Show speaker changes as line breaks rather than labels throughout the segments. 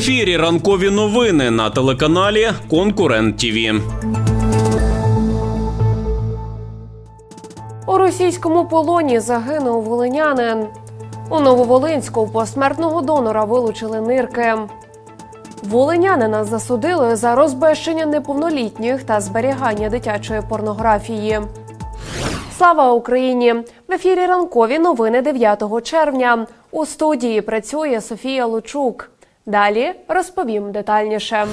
ефірі ранкові новини на телеканалі Конкурент ТІВІ.
У російському полоні загинув волинянин. У Нововолинську посмертного донора вилучили нирки. Волинянина засудили за розбещення неповнолітніх та зберігання дитячої порнографії. Слава Україні! В ефірі ранкові новини 9 червня. У студії працює Софія Лучук. Далі розповім детальніше.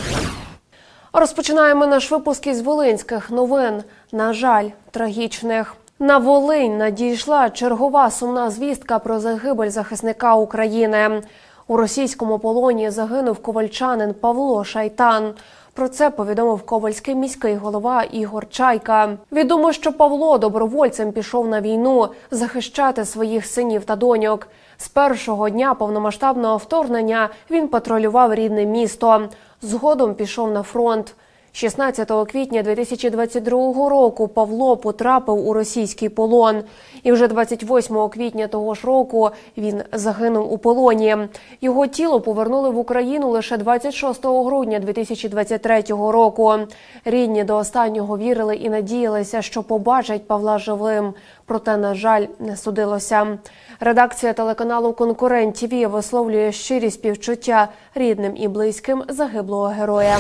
Розпочинаємо наш випуск із волинських новин. На жаль, трагічних. На Волинь надійшла чергова сумна звістка про загибель захисника України. У російському полоні загинув ковальчанин Павло Шайтан. Про це повідомив ковальський міський голова Ігор Чайка. Відомо, що Павло добровольцем пішов на війну захищати своїх синів та доньок. З першого дня повномасштабного вторгнення він патрулював рідне місто. Згодом пішов на фронт. 16 квітня 2022 року Павло потрапив у російський полон, і вже 28 квітня того ж року він загинув у полоні. Його тіло повернули в Україну лише 26 грудня 2023 року. Рідні до останнього вірили і надіялися, що побачать Павла живим. Проте, на жаль, не судилося. Редакція телеканалу Конкурент ТВ висловлює щирі співчуття рідним і близьким загиблого героя.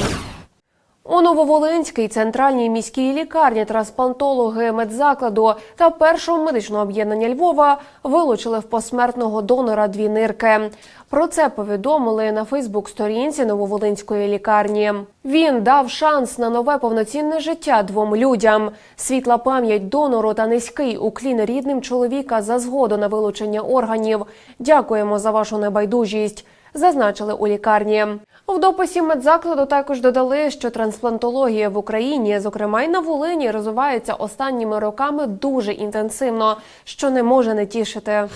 У Нововолинській центральній міській лікарні трансплантологи медзакладу та першого медичного об'єднання Львова вилучили в посмертного донора дві нирки. Про це повідомили на Фейсбук-сторінці Нововолинської лікарні. Він дав шанс на нове повноцінне життя двом людям. Світла пам'ять донору та низький уклін рідним чоловіка за згоду на вилучення органів. Дякуємо за вашу небайдужість зазначили у лікарні. В дописі медзакладу також додали, що трансплантологія в Україні, зокрема й на Волині, розвивається останніми роками дуже інтенсивно, що не може не тішити.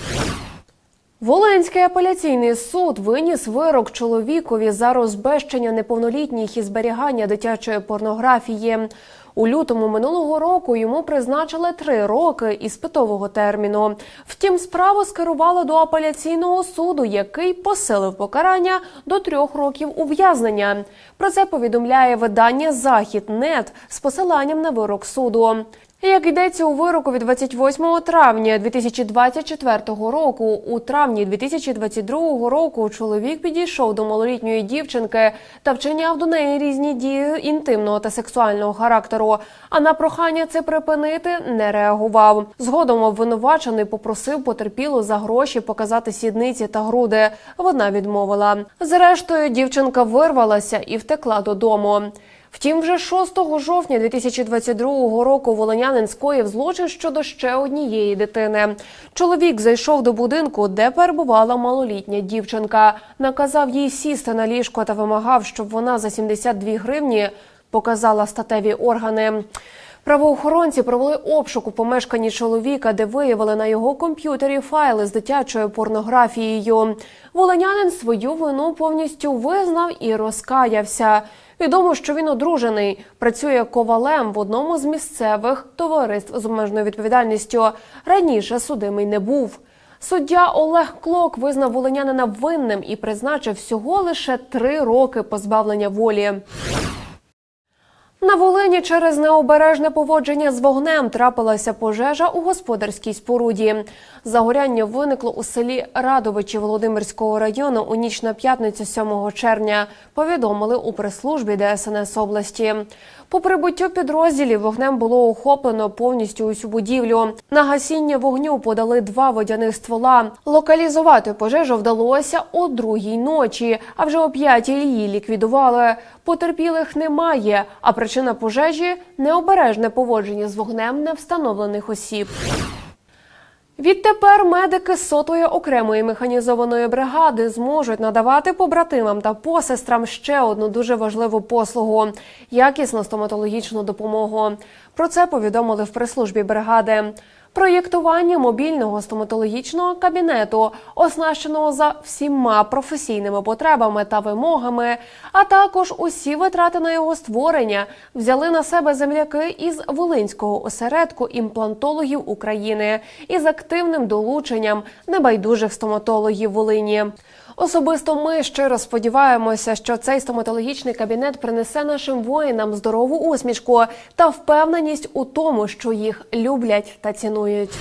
Волинський апеляційний суд виніс вирок чоловікові за розбещення неповнолітніх і зберігання дитячої порнографії. У лютому минулого року йому призначили три роки іспитового терміну. Втім, справу скерували до апеляційного суду, який посилив покарання до трьох років ув'язнення. Про це повідомляє видання Захід.нет з посиланням на вирок суду. Як йдеться у вироку від 28 травня 2024 року, у травні 2022 року чоловік підійшов до малолітньої дівчинки та вчиняв до неї різні дії інтимного та сексуального характеру. А на прохання це припинити не реагував. Згодом обвинувачений попросив потерпілу за гроші показати сідниці та груди. Вона відмовила. Зрештою, дівчинка вирвалася і втекла додому. Втім, вже 6 жовтня 2022 року волонянин скоїв злочин щодо ще однієї дитини. Чоловік зайшов до будинку, де перебувала малолітня дівчинка. Наказав їй сісти на ліжко та вимагав, щоб вона за 72 гривні показала статеві органи. Правоохоронці провели обшук у помешканні чоловіка, де виявили на його комп'ютері файли з дитячою порнографією. Волинянин свою вину повністю визнав і розкаявся. Відомо, що він одружений, працює ковалем в одному з місцевих товариств з обмеженою відповідальністю. Раніше судимий не був. Суддя Олег Клок визнав волинянина винним і призначив всього лише три роки позбавлення волі. На Волині через необережне поводження з вогнем трапилася пожежа у господарській споруді. Загоряння виникло у селі Радовичі Володимирського району у ніч на п'ятницю 7 червня. Повідомили у прес-службі ДСНС області. По прибуттю підрозділів вогнем було охоплено повністю усю будівлю. На гасіння вогню подали два водяних ствола. Локалізувати пожежу вдалося о другій ночі, а вже о п'ятій її ліквідували. Потерпілих немає, а причина пожежі необережне поводження з вогнем невстановлених осіб. Відтепер медики сотої окремої механізованої бригади зможуть надавати побратимам та посестрам ще одну дуже важливу послугу якісну стоматологічну допомогу. Про це повідомили в прес-службі бригади. Проєктування мобільного стоматологічного кабінету, оснащеного за всіма професійними потребами та вимогами, а також усі витрати на його створення взяли на себе земляки із Волинського осередку імплантологів України із активним долученням небайдужих стоматологів Волині. Особисто ми щиро сподіваємося, що цей стоматологічний кабінет принесе нашим воїнам здорову усмішку та впевненість у тому, що їх люблять та цінують.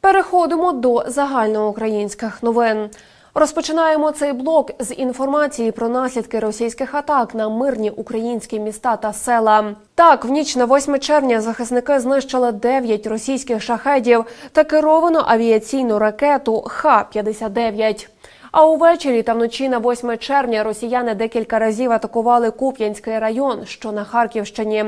Переходимо до загальноукраїнських новин. Розпочинаємо цей блок з інформації про наслідки російських атак на мирні українські міста та села. Так, в ніч на 8 червня захисники знищили 9 російських шахедів та керовану авіаційну ракету Х-59. А увечері та вночі на 8 червня росіяни декілька разів атакували Куп'янський район, що на Харківщині.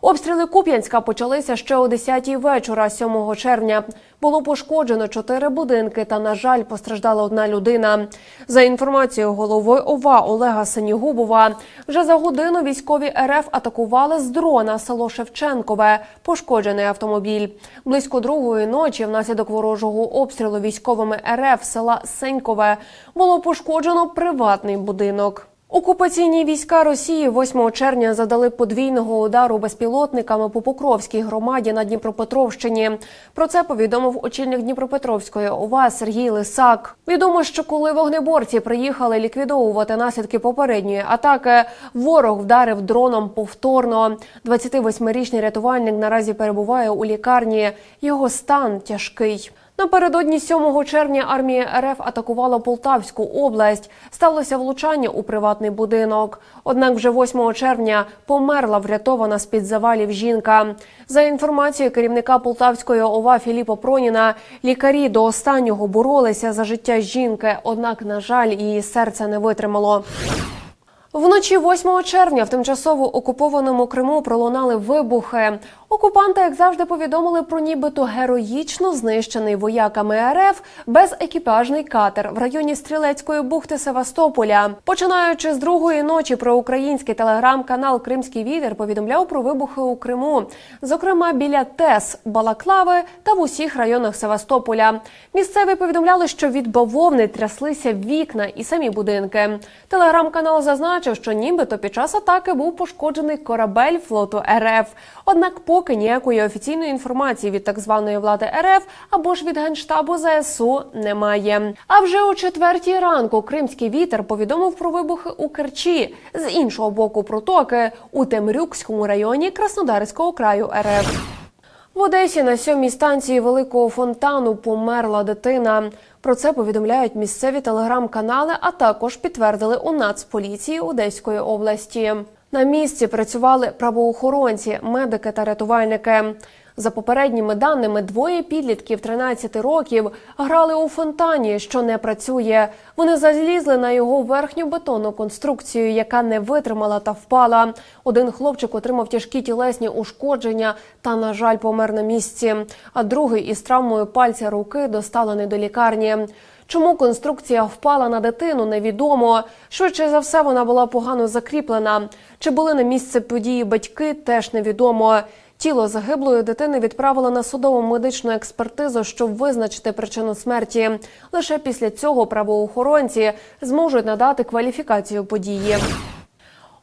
Обстріли Куп'янська почалися ще о 10-й вечора, 7 червня. Було пошкоджено чотири будинки, та на жаль, постраждала одна людина. За інформацією голови ОВА Олега Синігубова, вже за годину військові РФ атакували з дрона село Шевченкове, пошкоджений автомобіль. Близько другої ночі, внаслідок ворожого обстрілу військовими РФ села Сенькове, було пошкоджено приватний будинок. Окупаційні війська Росії 8 червня задали подвійного удару безпілотниками по Покровській громаді на Дніпропетровщині. Про це повідомив очільник Дніпропетровської ОВА Сергій Лисак. Відомо, що коли вогнеборці приїхали ліквідовувати наслідки попередньої атаки, ворог вдарив дроном повторно. 28-річний рятувальник наразі перебуває у лікарні. Його стан тяжкий. Напередодні 7 червня армія РФ атакувала Полтавську область. Сталося влучання у приватний будинок. Однак вже 8 червня померла врятована з під завалів жінка. За інформацією керівника Полтавської ОВА Філіпа Проніна, лікарі до останнього боролися за життя жінки. Однак, на жаль, її серце не витримало. Вночі 8 червня в тимчасово окупованому Криму пролунали вибухи. Окупанти, як завжди, повідомили про нібито героїчно знищений вояками РФ безекіпажний катер в районі Стрілецької бухти Севастополя. Починаючи з другої ночі, проукраїнський телеграм-канал Кримський вітер повідомляв про вибухи у Криму, зокрема біля ТЕС, Балаклави та в усіх районах Севастополя. Місцеві повідомляли, що від бавовни тряслися вікна і самі будинки. Телеграм-канал зазначив, що нібито під час атаки був пошкоджений корабель флоту РФ. Однак, поки ніякої офіційної інформації від так званої влади РФ або ж від генштабу ЗСУ немає. А вже о четвертій ранку кримський вітер повідомив про вибухи у Керчі з іншого боку протоки у Темрюкському районі Краснодарського краю РФ. В Одесі на сьомій станції великого фонтану померла дитина. Про це повідомляють місцеві телеграм-канали, а також підтвердили у Нацполіції Одеської області. На місці працювали правоохоронці, медики та рятувальники. За попередніми даними, двоє підлітків 13 років грали у фонтані, що не працює. Вони залізли на його верхню бетонну конструкцію, яка не витримала та впала. Один хлопчик отримав тяжкі тілесні ушкодження та, на жаль, помер на місці. А другий із травмою пальця руки доставлений до лікарні. Чому конструкція впала на дитину, невідомо. Швидше за все, вона була погано закріплена. Чи були на місце події батьки, теж невідомо. Тіло загиблої дитини відправили на судову медичну експертизу, щоб визначити причину смерті. Лише після цього правоохоронці зможуть надати кваліфікацію події.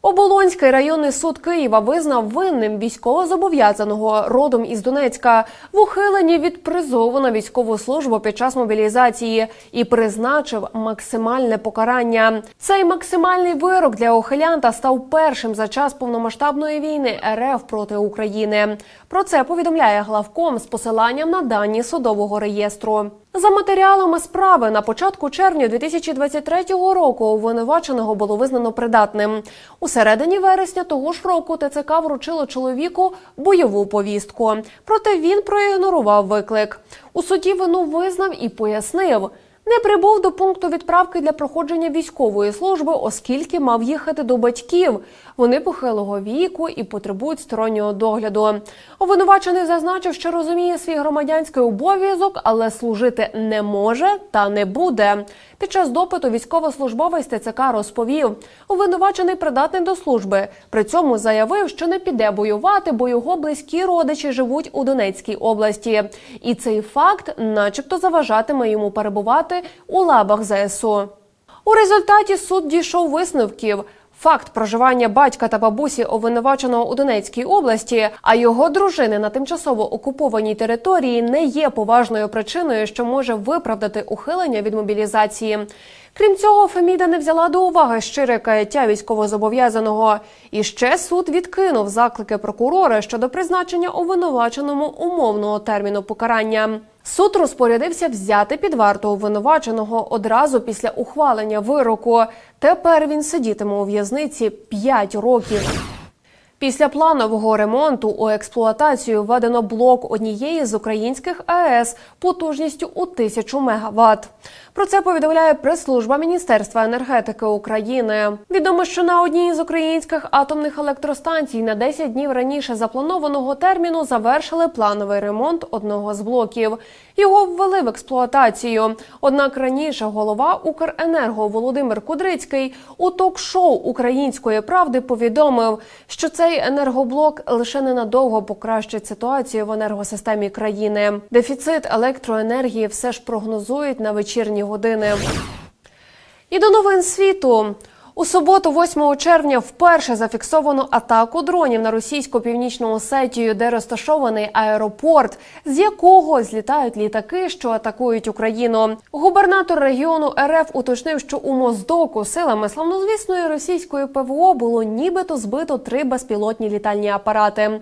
Оболонський районний суд Києва визнав винним військовозобов'язаного родом із Донецька в ухиленні від призову на військову службу під час мобілізації і призначив максимальне покарання. Цей максимальний вирок для ухилянта став першим за час повномасштабної війни РФ проти України. Про це повідомляє главком з посиланням на дані судового реєстру. За матеріалами справи на початку червня 2023 року обвинуваченого було визнано придатним. У середині вересня того ж року ТЦК вручило чоловіку бойову повістку. Проте він проігнорував виклик. У суді вину визнав і пояснив. Не прибув до пункту відправки для проходження військової служби, оскільки мав їхати до батьків. Вони похилого віку і потребують стороннього догляду. Обвинувачений зазначив, що розуміє свій громадянський обов'язок, але служити не може та не буде. Під час допиту військовослужбовець ТЦК розповів, обвинувачений придатний до служби. При цьому заявив, що не піде воювати, бо його близькі родичі живуть у Донецькій області. І цей факт, начебто, заважатиме йому перебувати у лабах ЗСУ. У результаті суд дійшов висновків. Факт проживання батька та бабусі обвинуваченого у Донецькій області, а його дружини на тимчасово окупованій території не є поважною причиною, що може виправдати ухилення від мобілізації. Крім цього, Феміда не взяла до уваги щире каяття військовозобов'язаного. І ще суд відкинув заклики прокурора щодо призначення обвинуваченому умовного терміну покарання. Суд розпорядився взяти під варту обвинуваченого одразу після ухвалення вироку. Тепер він сидітиме у в'язниці 5 років. Після планового ремонту у експлуатацію введено блок однієї з українських АЕС потужністю у тисячу мегаватт. Про це повідомляє прес-служба Міністерства енергетики України. Відомо, що на одній з українських атомних електростанцій на 10 днів раніше запланованого терміну завершили плановий ремонт одного з блоків. Його ввели в експлуатацію. Однак раніше голова Укренерго Володимир Кудрицький у ток-шоу Української правди повідомив, що цей енергоблок лише ненадовго покращить ситуацію в енергосистемі країни. Дефіцит електроенергії все ж прогнозують на вечірні години. І до новин світу. У суботу, 8 червня, вперше зафіксовано атаку дронів на російську північну Осетію, де розташований аеропорт, з якого злітають літаки, що атакують Україну. Губернатор регіону РФ уточнив, що у Моздоку силами славнозвісної російської ПВО було нібито збито три безпілотні літальні апарати.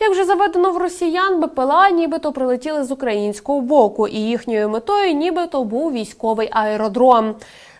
Як вже заведено в росіян, БПЛА нібито прилетіли з українського боку, і їхньою метою нібито був військовий аеродром.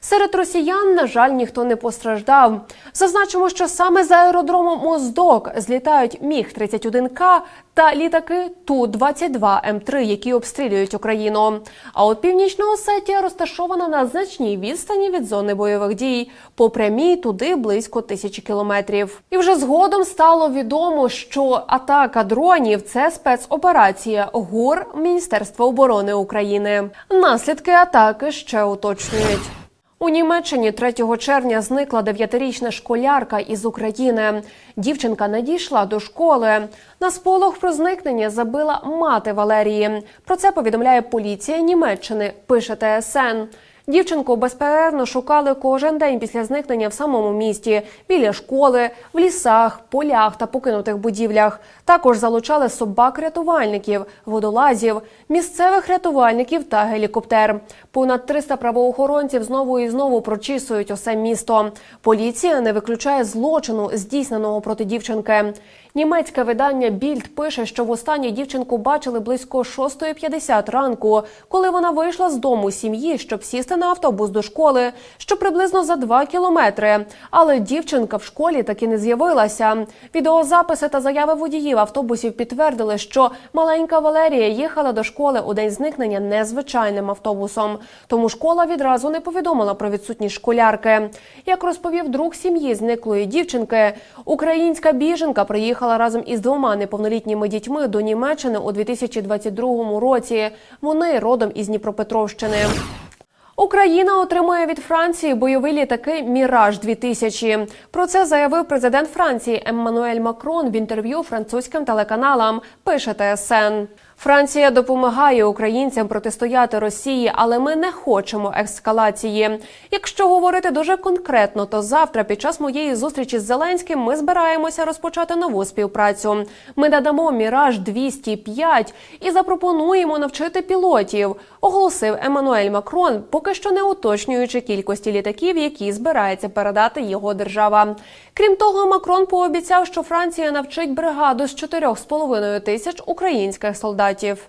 Серед росіян, на жаль, ніхто не постраждав. Зазначимо, що саме з аеродромом Моздок злітають Міг 31 К та літаки ту 22 М3, які обстрілюють Україну. А от північна Осетія розташована на значній відстані від зони бойових дій, по прямій туди близько тисячі кілометрів. І вже згодом стало відомо, що атака дронів це спецоперація ГУР Міністерства оборони України. Наслідки атаки ще уточнюють. У Німеччині 3 червня зникла дев'ятирічна школярка із України. Дівчинка не дійшла до школи. На сполох про зникнення забила мати Валерії. Про це повідомляє поліція Німеччини. Пише ТСН. Дівчинку безперервно шукали кожен день після зникнення в самому місті, біля школи, в лісах, полях та покинутих будівлях. Також залучали собак-рятувальників, водолазів, місцевих рятувальників та гелікоптер. Понад 300 правоохоронців знову і знову прочісують усе місто. Поліція не виключає злочину, здійсненого проти дівчинки. Німецьке видання Більд пише, що востаннє дівчинку бачили близько 6.50 ранку, коли вона вийшла з дому сім'ї, щоб сісти на автобус до школи, що приблизно за 2 кілометри. Але дівчинка в школі таки не з'явилася. Відеозаписи та заяви водіїв автобусів підтвердили, що маленька Валерія їхала до школи у день зникнення незвичайним автобусом. Тому школа відразу не повідомила про відсутність школярки. Як розповів друг сім'ї зниклої дівчинки, українська біженка приїхала разом із двома неповнолітніми дітьми до Німеччини у 2022 році. Вони родом із Дніпропетровщини. Україна отримує від Франції бойові літаки Міраж 2000 Про це заявив президент Франції Еммануель Макрон в інтерв'ю французьким телеканалам. Пише ТСН. Франція допомагає українцям протистояти Росії, але ми не хочемо ескалації. Якщо говорити дуже конкретно, то завтра, під час моєї зустрічі з Зеленським, ми збираємося розпочати нову співпрацю. Ми надамо міраж 205 і запропонуємо навчити пілотів, оголосив Еммануель Макрон, поки що не уточнюючи кількості літаків, які збирається передати його держава. Крім того, Макрон пообіцяв, що Франція навчить бригаду з 4,5 тисяч українських солдатів.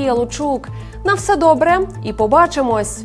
Софія Лучук. На все добре і побачимось.